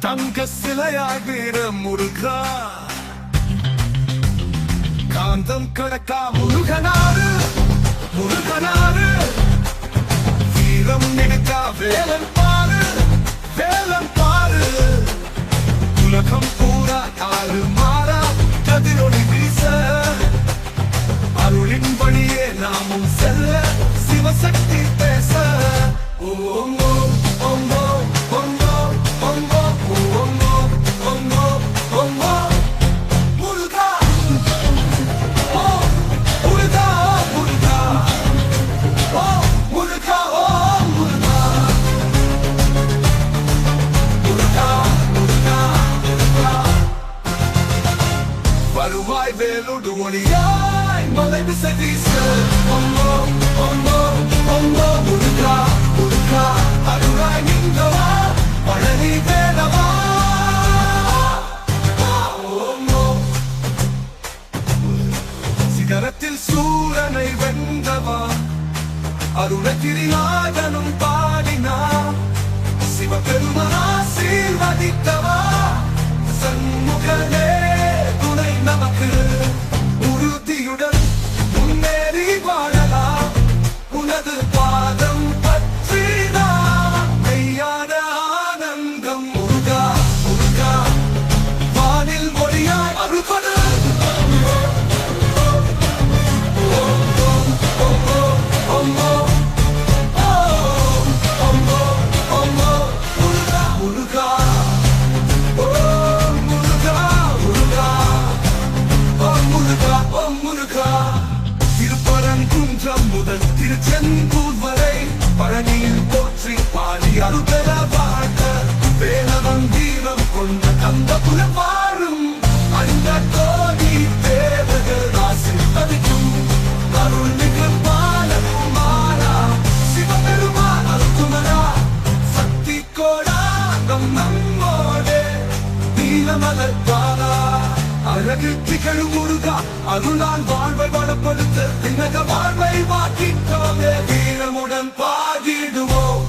தங்க சிலையாய் வீரம் முருகா. காந்தம் கடக்கா முருகனாறு முருகனாறு. வீரம் நெடுக்கா வேலன் பாரு வேலன் பாரு. உலகம் பூரா ஆறு மாறா? கதிரொளி வீச. அருளின் வழியே நாமும் செல்ல சிவசக்தி பேச. ஓம் ஓம். வருவாய் வேலுடு ஒளியாய் மலை விசை வீசு ஒங்கோ ஒங்கோ ஒங்கோ உடுக்கா முருகா அருளாய் நின்றவா பழனி வேலவா சிகரத்தில் சூரனை வென்றவா? அருணகிரி திருப்பரங்குன்றம் முதல் திருச்செந்தூர் வரை பழனியில் போற்றி பாடி அருபெற வாழ்க வேலவன் தீபம் கொண்ட கந்த புலவாரும் அந்த கோடி தேவர்கள் ஆசிர்வதிக்கும் அருள் மிகு பாலனும் சிவபெருமான் சக்தி கோடாங்கம் நம்மோடே. நீலமலர் அழகு திகழும் முருகா அருளால் வாழ்வை வளப்படுத்த தினக வாழ்வை மாற்றிக்கோமே வீரமுடன் பாடிடுவோம்.